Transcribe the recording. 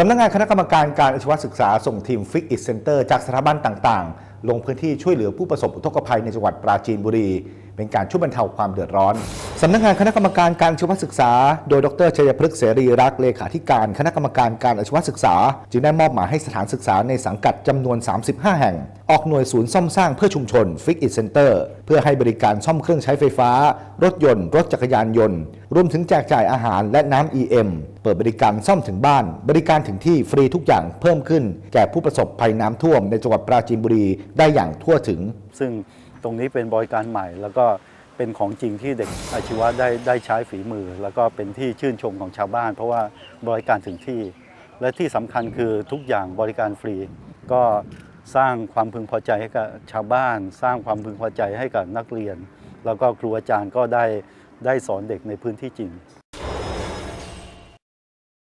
สำนักงานคณะกรรมการการอาชีวศึกษาส่งทีมฟิกอิสเซนเตอร์จากสถาบันต่าง ๆ ลงพื้นที่ช่วยเหลือผู้ประสบอุทกภัยในจังหวัดปราจีนบุรี เป็นการช่วยบรรเทาความเดือดร้อนสำนักงานคณะกรรมการการอาชีวศึกษา โดยดรชัยพฤกษ์เสรีรักษ์เลขาธิการคณะกรรมการการอาชีวศึกษา จึงได้มอบหมายให้สถานศึกษาในสังกัดจำนวน 35 แห่ง ออกหน่วยศูนย์ซ่อมสร้างเพื่อชุมชนฟิกอิ c เซ็นเตอร์เพื่อให้บริการซ่อมเครื่องใช้ไฟฟ้า รถยนต์ รถจักรยานยนต์ รวมถึงแจกจ่ายอาหารและน้ำ EM เปิดบริการซ่อมถึงบ้าน บริการถึงที่ฟรีทุกอย่างเพิ่มขึ้น แก่ผู้ประสบภัยน้ำท่วมในจังหวัดปราจีนบุรีได้อย่างทั่วถึง ซึ่ง ตรงนี้เป็นบริการใหม่ แล้วก็เป็นของจริงที่เด็กอาชีวะได้ได้ใช้ฝีมือ แล้วก็เป็นที่ชื่นชมของชาวบ้าน เพราะว่าบริการถึงที่ และที่สำคัญคือทุกอย่างบริการฟรี ก็สร้างความพึงพอใจให้กับชาวบ้าน สร้างความพึงพอใจให้กับนักเรียน แล้วก็ครูอาจารย์ก็ได้ได้สอนเด็กในพื้นที่จริง